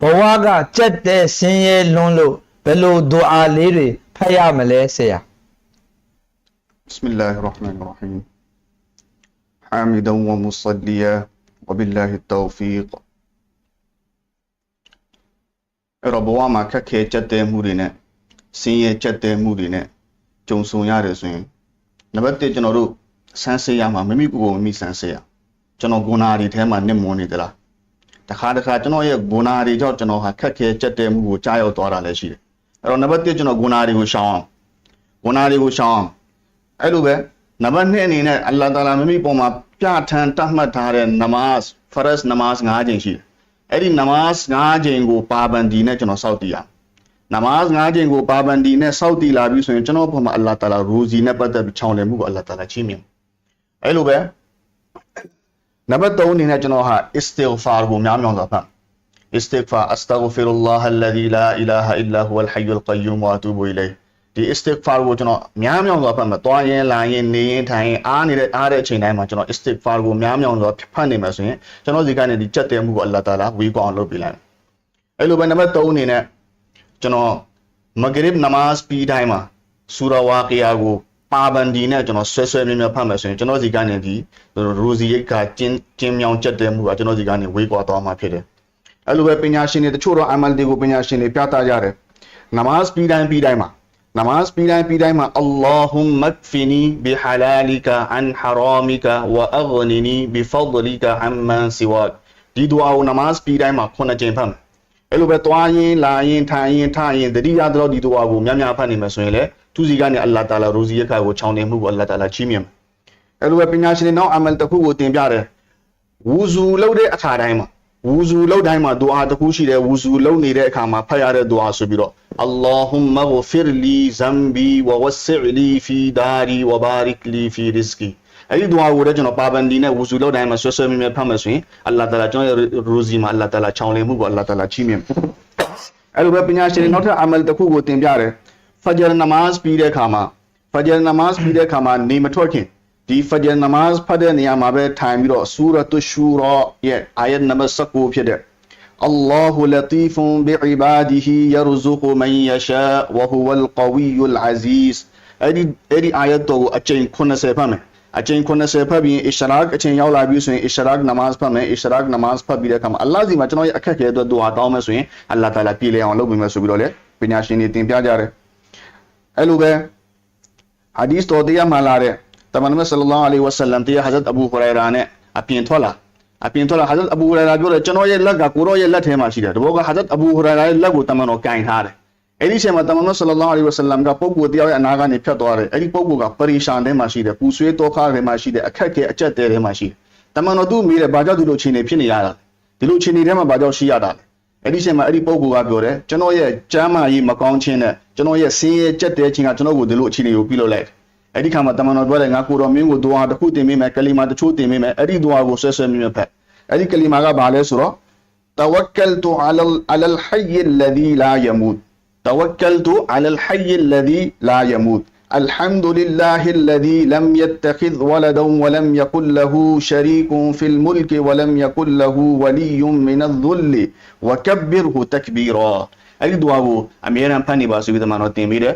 ဘဝကကြက်တဲ့ဆင်းရဲလွန်းလို့ဘယ်လိုဒွါလေးတွေဖတ်ရမလဲဆရာ بسم الله الرحمن الرحيم حامدا ومصليا وبالله التوفيق အဲ့တော့ဘဝမှာခက်ခဲကြက်တဲမှုတွေနဲ့ဆင်းရဲကြက်တဲမှုတွေနဲ့ကြုံဆုံရတယ်ဆိုရင်နံပါတ်1ကျွန်တော်တို့ဆန်းစစ်ရမှာမိမိကိုယ်ကိုမိမိဆန်းစစ်ရကျွန်တော်ဂုဏတွေထဲမှာနစ်မွန်နေသလား တခါတခါကျွန်တော်ရဲ့ဂုဏတွေကြောင့်ကျွန်တော်ဟာခက်ခဲကြက်တဲမှုကိုကြားရောက်သွားတာလည်းရှိတယ်အဲ့တော့နံပါတ်1ကျွန်တော်ဂုဏတွေကိုရှောင်အောင်ဂုဏတွေကိုရှောင်အောင်အဲ့လိုပဲနံပါတ်2အနေနဲ့အလ္လာဟ်တာလာမိမိပုံမှာပြဋ္ဌာန်းတတ်မှတ်ထားတဲ့နမတ်ဖရတ်နမတ်၅ချိန်ရှိတယ်။အဲ့ဒီနမတ်၅ချိန်ကိုပါဘန်ဒီနဲ့ကျွန်တော်စောင့်တည်ရအောင်။နမတ်၅ချိန်ကိုပါဘန်ဒီနဲ့စောင့်တည်လာပြီဆိုရင်ကျွန်တော်ပုံမှာအလ္လာဟ်တာလာရူဇီနဲ့ပတ်သက်ပြီးချောင်းလည်မှုကိုအလ္လာဟ်တာလာချီးမြှင့်။အဲ့လိုပဲ နံပါတ်3အနေနဲ့ကျွန်တော်ဟာအစ္စတိဂ်ဖာကိုများများစွာဖတ်။ istighfar astaghfirullah alladhi la ilaha illa huwa al-hayyul qayyum wa atubu ilayh ဒီ istighfar ကိုကျွန်တော်များများစွာဖတ်မယ်။တွားရင်လာရင်နေရင်ထိုင်ရင်အားနေတဲ့အားတဲ့အချိန်တိုင်းမှာကျွန်တော် istighfar ကိုများများစွာဖတ်နေမှာဆိုရင်ကျွန်တော်ဒီကနေဒီကြက်တဲမှုကိုအလ္လာဟ်တာလာဝေးကွာအောင်လုပ်ပေးလိုက်မယ်။အဲ့လိုပဲနံပါတ်3အနေနဲ့ကျွန်တော်မဂရစ်နမတ်ပြီးတိုင်းမှာဆူရာဝါကီယာကို ပါဘန်ဒီနဲ့ကျွန်တော်ဆွဲဆွဲမြဲမြဲဖတ်မယ်ဆိုရင်ကျွန်တော်ဒီကနေဒီရိုဇီရိတ်ကကျင်းကျင်းမြောင်ကြက်တဲမှုကကျွန်တော်ဒီကနေဝေးကွာသွားမှာဖြစ်တယ်။အဲ့လိုပဲပညာရှင်တွေတချို့တော့အမလ်ဒီကိုပညာရှင်တွေပြသကြတယ်။နမတ်ပြီးတိုင်းပြီးတိုင်းမှာနမတ်ပြီးတိုင်းပြီးတိုင်းမှာအလ္လာဟุမ္မကဖီနီဘီဟလာလီကာအန်ဟရာမီကာဝအဂနီနီဘီဖဒလီကာအမ်မန်စီဝတ်ဒီဒူအာကိုနမတ်ပြီးတိုင်းမှာခုနှစ်ကြိမ်ဖတ်မယ် အဲ့လိုပဲသွားရင်လာရင်ထိုင်ရင်ထရင်တတိယတော့ဒီတော့ကိုများများဖတ်နိုင်မယ်ဆိုရင်လည်းသူစီကနေအလ္လာတာလာရိုဇီယက်ခါကိုချောင်းတင်မှုကိုအလ္လာတာလာချီးမြှင့်မယ်အဲ့လိုပဲပညာရှင်တွေနောက်အမယ်တစ်ခုကိုတင်ပြတယ်ဝူဇူလုပ်တဲ့အခါတိုင်းမှာဝူဇူလုပ်တိုင်းမှာဒူအာတစ်ခုရှိတယ်ဝူဇူလုပ်နေတဲ့အခါမှာဖတ်ရတဲ့ဒူအာဆိုပြီးတော့အလ္လာဟုမ္မာဂ်ဖီရလီဇမ်ဘီဝဝဆ်လီဖီဒါရီဝဘာရစ်လီဖီရစ်ကီ အဲ့ဒီဒူအာကိုလည်းကျွန်တော်ပါဘန်ဒီနဲ့ဝူဇူလုပ်တိုင်းမှာဆွဲဆွဲမြဲမြဲဖတ်မယ်ဆိုရင်အလ္လာဟ်တာလာကျွန်တော်ရဲ့ရိုဇီမှာအလ္လာဟ်တာလာချောင်းလင်းမှုကိုအလ္လာဟ်တာလာချီးမြှင့်အဲ့လိုပဲပညာရှင်တွေနောက်ထပ်အမလ်တစ်ခုကိုတင်ပြတယ်ဖဂျာနမတ်ပြီးတဲ့အခါမှာဖဂျာနမတ်ပြီးတဲ့အခါမှာနေမထွက်ခင်ဒီဖဂျာနမတ်ဖတ်တဲ့နေရာမှာပဲထိုင်ပြီးတော့ဆူရတ်တူရှူရာရဲ့အာယတ်နံပါတ်19ဖြစ်တဲ့ الله لطيف بعباده يرزق من يشاء وهو القوي العزيز အဲ့ဒီအဲ့ဒီအာယတ်တော်ကိုအကျဉ်90ဖတ်မယ် အကျဉ်90ဖတ်ပြီးအစ္စရာအချိန်ရောက်လာပြီဆိုရင်အစ္စရာနမတ်ဖတ်မယ်အစ္စရာနမတ်ဖတ်ပြီးတဲ့အခါမှာအလ္လာဟ်စီမှာကျွန်တော်ရဲ့အခက်အခဲအတွက်ဒူအာတောင်းမယ်ဆိုရင်အလ္လာဟ်တာလာပြည်လည်အောင်လုပ်ပေးမယ်ဆိုပြီးတော့လေပညာရှင်တွေတင်ပြကြတယ်အဲ့လိုပဲဟာဒီစ်တော်တရားမှာလာတဲ့တမန်တော်ဆလ္လာလဟ်အလိုင်ဝါဆလမ်တရားဟဇရတ်အဘူဟူရိုင်ရာနဲ့အပြင်ထွက်လာအပြင်ထွက်လာဟာဇတ်အဘူဟူရိုင်ရာပြောတယ်ကျွန်တော်ရဲ့လက်ကကိုရောရဲ့လက်ထဲမှာရှိတယ်တဘောကဟာဇတ်အဘူဟူရိုင်ရာရဲ့လက်ကိုတမန်တော်ကင်ထားတယ် အဲ့ဒီအချိန်မှာတမန်တော်ဆလ္လာလဟ်အလိုင်ဝါဆလမ်ကပုဂ္ဂိုလ်တယောက်ရဲ့အနာကနေဖြတ်သွားတယ်အဲ့ဒီပုဂ္ဂိုလ်ကပရိရှာန်ထဲမှာရှိတယ်ပူဆွေးတောခါထဲမှာရှိတယ်အခက်ခဲအကျက်တဲထဲမှာရှိတယ်တမန်တော်သူ့မိတယ်ဘာကြောင့်ဒီလိုခြေနေဖြစ်နေရတာဒီလိုခြေနေထဲမှာဘာကြောင့်ရှိရတာလဲအဲ့ဒီအချိန်မှာအဲ့ဒီပုဂ္ဂိုလ်ကပြောတယ်ကျွန်တော်ရဲ့ကျမ်းမာရေးမကောင်းခြင်းနဲ့ကျွန်တော်ရဲ့ဆင်းရဲကြက်တဲခြင်းကကျွန်တော်ကိုဒီလိုအခြေအနေကိုပြုလုပ်လိုက်တယ်အဲ့ဒီခါမှာတမန်တော်ပြောတယ်ငါကိုတော်မင်းကိုဒွါတစ်ခုတင်ပေးမယ်ကလီမာတစ်ချို့တင်ပေးမယ်အဲ့ဒီဒွါကိုဆွဲဆွဲမြမြဖက်အဲ့ဒီကလီမာကဘာလဲဆိုတော့ توكلت على على الحي الذي لا يموت توكلت على الحي الذي لا يموت الحمد لله الذي لم يتخذ ولدا ولم يكن له شريك في الملك ولم يكن له ولي من الذل وكبره تكبيرا အဲ့ဒီဒွါကိုအမြဲတမ်းဖတ်နေပါဆိုပြီးတမန်တော်တင်ပြီးတယ်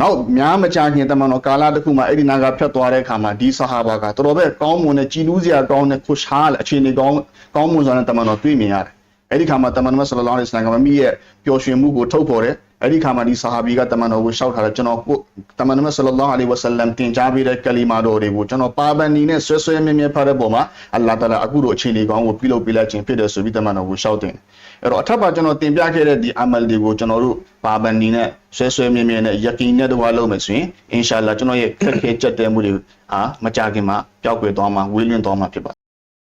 နောက်များမချခင်တမန်တော်ကာလတစ်ခုမှာအဲ့ဒီနာကဖြတ်သွားတဲ့အခါမှာဒီဆဟာဘာကတော်တော်ပဲကောင်းမွန်တဲ့ကြည်နူးစရာကောင်းတဲ့ခုရှားအခြေအနေကောင်းကောင်းမွန်စွာနဲ့တမန်တော်တွေ့မြင်ရတယ် အဲ့ဒီခါမှာတမန်တော်ဆလ္လာလဟ်အလိုင်းဝါဆလမ်ကမိရဲ့ပျော်ရွှင်မှုကိုထုတ်ဖော်တယ်အဲ့ဒီခါမှာဒီဆဟာဘီကတမန်တော်ကိုရှောက်ထားတယ်ကျွန်တော်ကိုတမန်တော်ဆလ္လာလဟ်အလိုင်းဝါဆလမ်တင်ကြားပေးတဲ့ကလီမာတော်တွေကိုကျွန်တော်ပါဘန်နီနဲ့ဆွဲဆွဲမြဲမြဲဖတ်တဲ့ပုံမှာအလ္လာဟ်တအာလာအခုလိုအခြေအနေကောင်းကိုပြုလုပ်ပေးလိုက်ခြင်းဖြစ်တယ်ဆိုပြီးတမန်တော်ကိုရှောက်တင်တယ်အဲ့တော့အထက်ပါကျွန်တော်တင်ပြခဲ့တဲ့ဒီအမလ်တွေကိုကျွန်တော်တို့ပါဘန်နီနဲ့ဆွဲဆွဲမြဲမြဲနဲ့ယကင်နဲ့တဝါလုပ်မယ်ဆိုရင်အင်ရှာအလ္လာကျွန်တော်ရဲ့ခက်ခဲကြက်တဲမှုတွေအာမကြခင်မှာပျောက်ကွယ်သွားမှာဝေးလွင့်သွားမှာဖြစ်ပါ